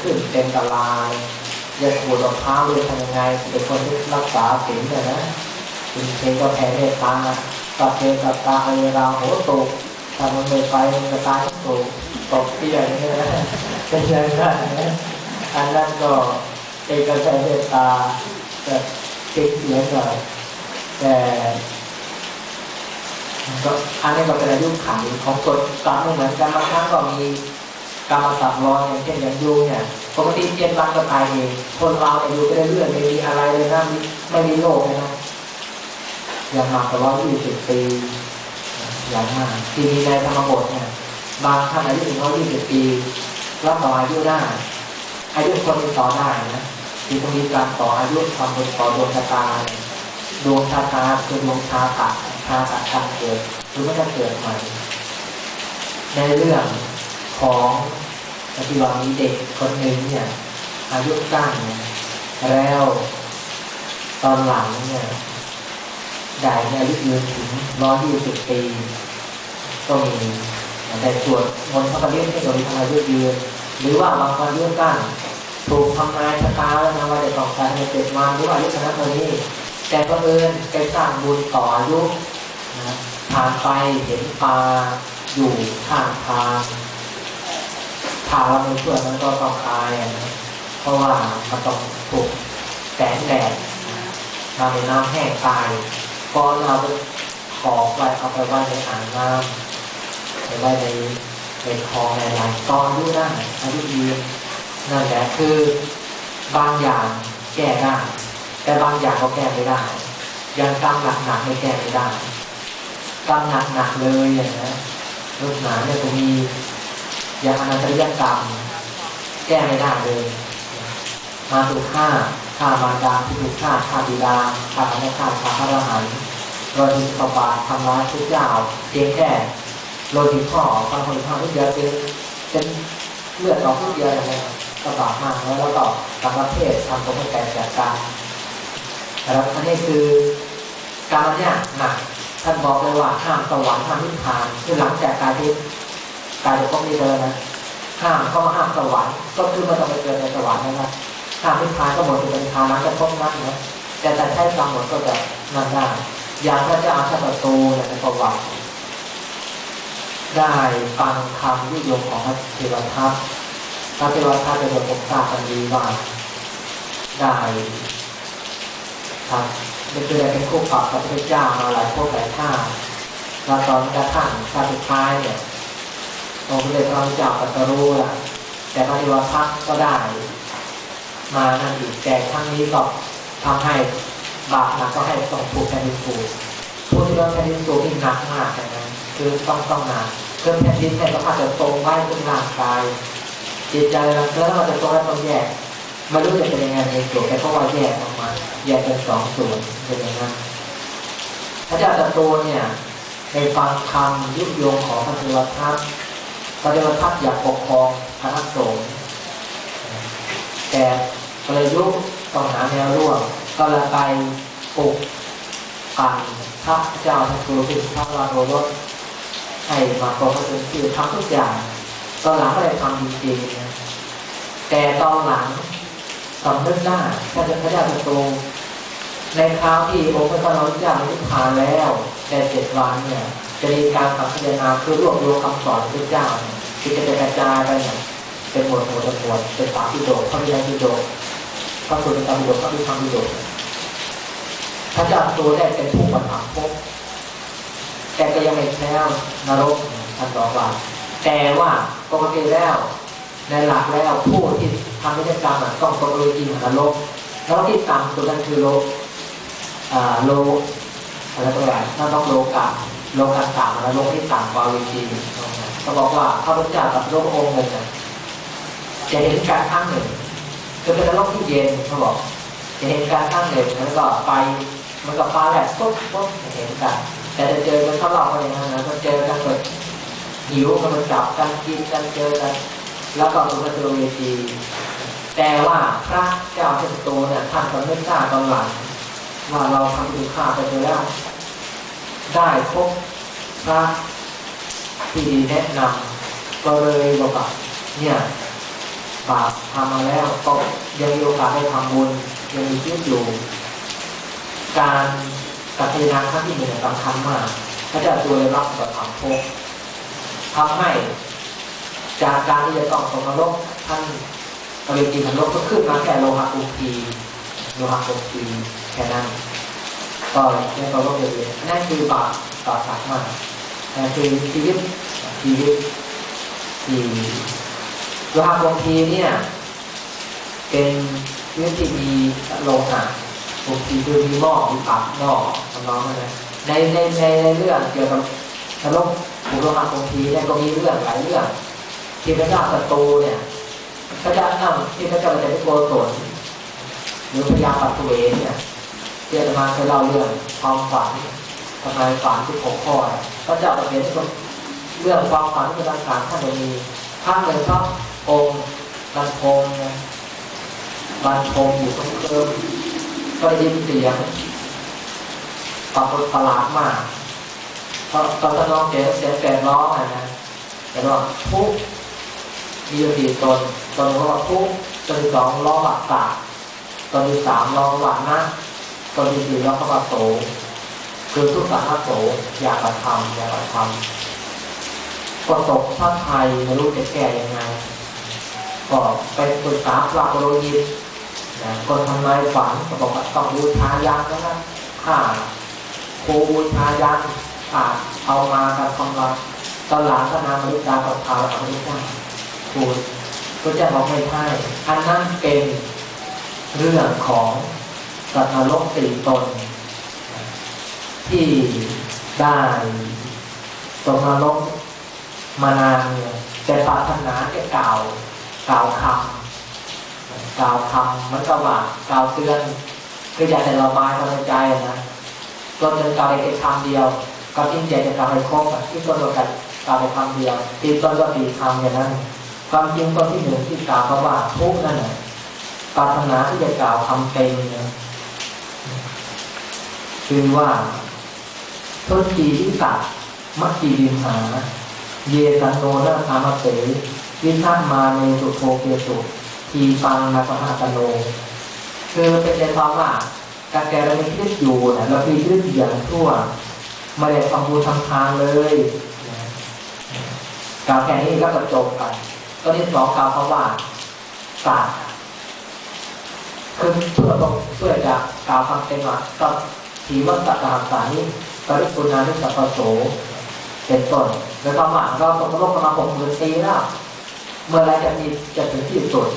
ขึ้นเป็นตลายจะขูดมะพร้าวเลยทำยังไงเป็นคนที่รักษาศีลเนี่ยนะเป็นเพลงก็แผ่เมตตากับเพลงกับตาเวลาโหตุกถ้ามันไม่ไปมันจะตายตุกตกเตี้ยอย่างเงี้ยนะเป็นอย่างนั้นนะอันนั้นก็เป็นกระแสเมตตาแบบติดเสียหน่อยแต่ก็อันนี้ก็เป็นอายุขันของกฎกรรมไม่เหมือนกันบางครั้งก็มี กรรมสัตว์รอนอย่างเช่นอย่างยุงเนี่ยปกติเจ็ดวันก็ตายเองคนเราเนี่ยอยู่ไปเรื่อยๆไม่มีอะไรเลยนะไม่มีโรคเลยนะอย่างมากก็ร้อยยี่สิบปีอย่างมากที่มีในธรรมบทเนี่ยบางท่านอายุถึงร้อยยี่สิบปีรับต่ออายุได้อายุคนมีต่อได้นะที่มีการต่ออายุความเป็นต่อดวงชะตาดวงชะตาคือดวงชาตะชาตะการเกิดหรือว่าจะเกิดใหม่ในเรื่อง ของปฏิวัติมีเด็กคนหนึ่งเนี่ยอายุสั้นเนี่ยแล้วตอนหลังเนี่ยได้เนี่ยอายุยืนถึงร้อยยี่สิบปีก็มีแต่ส่วนมนต์พระกเรียนที่โดยทำอายุยืนหรือว่าบางคนอายุสั้นถูกทำนายชะตาแล้วนะว่าจะต้องการในเจ็ดวันหรือว่าอายุชนะตัวนี้แต่ก็เอิญไปสร้างบุญต่ออายุนะผ่านไปเห็นปลาอยู่ข้างทาง ถ้าเราไม่ช่วยมันก็ต้องตายนะเพราะว่ามันต้องถูกแสงแดดทำให้น้ำแห้งตายก็เราไปขอไว้เอาไปไว้ในอ่างน้ำไปไว้ในในคลองในไหลตอนอายุได้อายุยืนนั่นแหละคือบางอย่างแก้ได้ แต่บางอย่างก็แก้ไม่ได้ ยังกำหนักหนักไม่แก้ไม่ได้กำหนักหนักเลยอย่างนี้ลูกหนาเนี่ยก็มี ยาอนันตริยกรรม แก้ไม่ได้เลยมาถูกฆ่าฆ่ามารดาที่ถูกฆ่าฆ่าบิดาฆ่าพระฆ่าฆ่าพระอรหันต์โดยที่ประบาททำร้ายทุกอย่างเพียงแค่โดยที่พ่อทำคนทำทุกเดียวเป็นเป็นเลือดออกทุกเดียวอย่างเงี้ยก็บาปมากแล้วแล้วก็กรรมเทศทำตัวให้แก่แก่กายแล้วอันนี้คือการเนี่ยหนักท่านบอกเลยว่าห้ามสวรรค์ห้ามนิพพานคือหลังจากการที่ การจะพบนิเจอนะห้ามก็ห้ามสวรรค์ก็คือไม่ต้องไปเกิดในสวรรค์นะครับห้ามนิพพานก็หมดเป็นพานนั้นจะพบนั้นนะแต่แต่ใช้กรรมหมดก็จะนั่นได้อย่างพระเจ้าชาติตูเนี่ยในประวัติได้ฟังคำยุยงของพระเทวทัตพระเทวทัตเป็นคนทราบกันดีว่าได้ครับเป็นคือได้เป็นคู่ปรับกับพระเจ้ามาหลายพวกหลายท่าแล้วตอนกระทั่งชาติสุดท้ายเนี่ย องค์พระเจ้าพระเจ้าตรัสรู้ล่ะแต่พระนิวพักก็ได้ มานั่นอีกแต่ครั้งนี้ก็ทำให้บาปหนักก็ให้ส่งผูกแผ่นดินสูงผู้ที่ว่าแผ่นดินสูงนี่หนักมากนะคือต้องต้องหนักเครื่องแผ่นดินเนี่ยก็อาจจะตรงไว้บนร่างกายจิตใจแล้วเราจะตรงแล้วต้องแยกไม่รู้จะเป็นยังไงในส่วนแต่ก็ว่าแยกออกมาแยกเป็นสองส่วนเป็นอย่างนั้นพระเจ้าตรัสรู้เนี่ยในฟังคำยุยงของพระเทวทัต พระเทวทัตอยากปกครองคณะสงฆ์แต่ประยุกต์ต้องหาแนวร่วมก็เลยไปปลุกปั่นพระเจ้าทัตรู้ที่พระราโรสให้มาปกครองคือทำทุกอย่างตอนหลังก็ได้ทำจริงๆนะแต่ตอนหลังสำนึกได้ถ้าจะพระเจ้าตรัสในคราวที่องค์พระพุทธเจ้านิพพานแล้ว แต่เจ็ดวันเนี่ยจะมีการสังเกนาคือรวบรวมคำสอนพระเจ้าที่จะกระจายไปเนี่ยเป็นหมวดหมวดหมวดเป็นสามพิโดกพระวิญญาณพิโดกพระสุริยพิโดพระวิธรรมพิโดกพระเจ้าตัวแรกเป็นผู้บรรลุภพแต่ก็ยังไม่แพ้นรกท่านบอกว่าแต่ว่าปกติแล้วในหลักแล้วผู้ที่ทำนิจกรรมต้องตกโลกีมหานรกแล้วที่ต่ำสุดนั่นคือโลอ่าโล อะไรตัวอย่างนั่นต้องโลกาโลกาต่ำแล้วโลกที่ต่ำกว่าเวทีเขาบอกว่าพระพุทธเจ้ากับโลกองค์หนึ่งจะเห็นการข้างหนึ่งคือเป็นโลกที่เย็นเขาบอกจะเห็นการข้างหนึ่งแล้วก็ไปมันก็ฟ้าแลบปุ๊บปุ๊บจะเห็นกัน แต่จะเจอกันเขาเล่ากันอย่างนั้นะก็เจอกันเกิดหิวกันมาจับกันกินกันเจอกันแล้วก็สุภาพเวทีแต่ว่าพระเจ้าเทพโตเนี่ยท่านก็ไม่ทราบตอนหลังว่าเราทำถูกฆ่าไปแล้ว ได้พบพระที่แนะนำก็เลยบอกว่าเนี่ยบาปทำมาแล้วก็ยังมีโอกาสได้ทำบุญยังมีชีวิตอยู่ การกัตยาครั้งที่หนึ่งสำคัญมากพระเจ้าตัวเลยรับกับธรรมภพทำให้จากการที่จะต้องตกนรกท่านปริจินรกก็ขึ้นมาแค่โลหะอุคีโลหะอุคีแค่นั้น ก็ในตัวโลกเดียวๆนั่นคือบาปต่อสัตว์มาแต่คือชีวิตชีวิตที่โลหะอุคีเนี่ยเป็นชีวิตที่มีโลหะอุคีคือมีหม้อมีปากหม้อทำนองนั้นนะในในในในเรื่องเกี่ยวกับนรกอุโลหะอุคีเนี่ยก็มีเรื่องหลายเรื่องที่พระเจ้าศัตรูเนี่ยพระเจ้าอ้าที่พระเจ้าเป็นโกศลหรือพญาปัตตุเวนเนี่ย เที่อาตมาเคยเล่าเรื่องความฝันทำไมฝันที่หกข้อเนี่ยพระเจ้าเป็นเรื่องความฝันที่ต่างๆท่านจะมีท่านเลยชอบองค์บันพงนี่ยบันพงอยู่ตรงเคิมก็ยินเสียงปรากฏประหลาดมากเพราะตอนน้องเสียงเสียงแกร้องนะแต่ว่าทุกข์มีอยู่สี่ตนตนว่าทุกข์ตนสองล้องหลักตาตนที่สามล้องหลักนะ ตนที่สี่ล้อขบัโสคือทุกสังฆโสอยากกระทำอยากกระทำก็ตกชาติไทยไม่รู้จะแก้ยังไง ก็ไปปรึกษาพระโรยิตนะคนทำนายฝันก็บอกว่าต้องบูชายันนะนะข้าโคบูชายันข้าเอามาการทำลายตอนหลังก็นำมนุษย์ดาวกับพาวกับมนุษย์ได้พูดก็จะบอกไม่ใช่อันนั้นเป็นเรื่องของ สัตว์นรกสี่ตน ที่ได้ตกนรกมานานเนี่ยแต่ปรารถนาจะกล่าวกล่าวคำกล่าวคำมันก็ว่ากล่าวเตือนคืออยากจะระบายความในใจนะตัวหนึ่งกล่าวได้แค่คำเดียว ก็ทิ้งใจจะกลับไปครบที่ต้นเรากันกล่าวไปคำเดียวตีต้นก็ตีคำอย่างนั้นความจริงต้นที่หนึ่งที่กล่าวเพราะว่าทุกนั่นแหละปรารถนาที่จะกล่าวคำเต็งนะ คือว่าทุจีวิสัตมัคคีวิมหาเยสันโนนาธามเสวิทัตมาในสุโภเกสุทีปังนาปหาตโนคือเป็นใจความว่าการแกเราไมีชีวิตอยู่นี่ยเรามีชีวิตอย่างทั่วไม่ได้ทำบุญทำทานเลยกล่าวแค่นี้ก็จะจบกันตัวที่สองกล่าวเพราะว่าศาสตร์คือเพื่อต้องเพื่อจะกล่าวคำเต็มว่าก็ ชีว่าสัตตาสายปริปุณานิสัพโสเป็นต้นในความหมายเราตกโลกประมาณหกหมื่นปีแล้วเมื่อไรจะมีจะถึงที่สุด